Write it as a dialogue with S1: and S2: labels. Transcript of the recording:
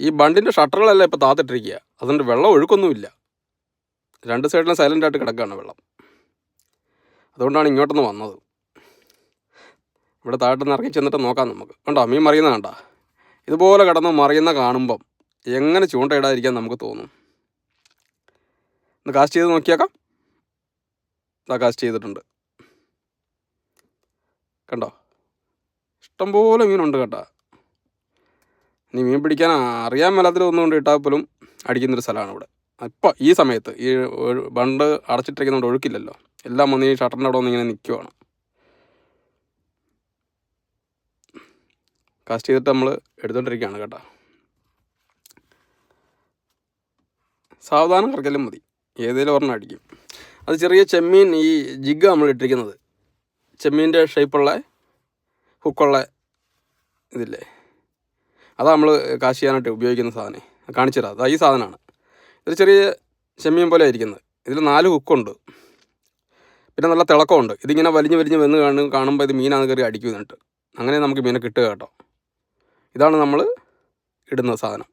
S1: ഈ ബണ്ടിന്റെ ഷട്ടറുകളെല്ലാം ഇപ്പോൾ താത്തിട്ടിരിക്കുക അതുകൊണ്ട് വെള്ളം ഒഴുക്കൊന്നുമില്ല. രണ്ട് സൈഡിലും സൈലന്റ് ആയിട്ട് കിടക്കുകയാണ് വെള്ളം. അതുകൊണ്ടാണ് ഇങ്ങോട്ടൊന്ന് വന്നത്. ഇവിടെ താഴോട്ടൊന്ന് ഇറങ്ങി ചെന്നിട്ട് നോക്കാം നമുക്ക്. കണ്ടോ? മീൻ മറിയുന്ന കണ്ട? ഇതുപോലെ കിടന്ന് മറിയുന്ന കാണുമ്പം എങ്ങനെ ചൂണ്ടയിടാതിരിക്കാൻ നമുക്ക് തോന്നും? ഒന്ന് കാസ്റ്റ് ചെയ്ത് നോക്കിയേക്കാം. ഇതാ കാസ്റ്റ് ചെയ്തിട്ടുണ്ട്. കണ്ടോ? ഇഷ്ടംപോലെ മീനുണ്ട് കേട്ടോ. ഇനി മീൻ പിടിക്കാൻ അറിയാൻ മേലാത്തതൊന്നും കൊണ്ട് ഇട്ടാൽ പോലും അടിക്കുന്നൊരു സ്ഥലമാണ് ഇവിടെ. ഇപ്പോൾ ഈ സമയത്ത് ഈ ബണ്ട് അടച്ചിട്ടിരിക്കുന്നതുകൊണ്ട് ഒഴുക്കില്ലല്ലോ. എല്ലാം വന്ന് ഈ ഷട്ടറിന്റെ അവിടെ ഇങ്ങനെ നിൽക്കുവാണ് കാസ്റ്റ് ചെയ്തിട്ട് നമ്മൾ എടുത്തോണ്ടിരിക്കുകയാണ് കേട്ടോ. സാവധാനം കറക്കലും മതി. ഏതേലും ഒരെണ്ണം അടിക്കും. അത് ചെറിയ ചെമ്മീൻ ഈ ജിഗ് നമ്മൾ ഇട്ടിരിക്കുന്നത്. ചെമ്മീന്റെ ഷേപ്പുള്ള ഹുക്കുള്ള ഇതില്ലേ? അതാ നമ്മൾ കാശ് ചെയ്യാനായിട്ട് ഉപയോഗിക്കുന്ന സാധനം. കാണിച്ചു തരാം. അതാ ഈ സാധനമാണ് ഇത് ചെറിയ ചെമ്മീൻ പോലെ ഇരിക്കുന്നത്. ഇതിൽ നാല് ഹുക്കുണ്ട് പിന്നെ നല്ല തിളക്കമുണ്ട്. ഇതിങ്ങനെ വലിഞ്ഞ് വലിഞ്ഞ് വന്ന് കാണും കാണുമ്പോൾ ഇത് മീനാണ് കയറി അടിക്കും എന്നിട്ട്. അങ്ങനെ നമുക്ക് മീനെ കിട്ടുക കേട്ടോ. ഇതാണ് നമ്മൾ ഇടുന്ന സാധനം.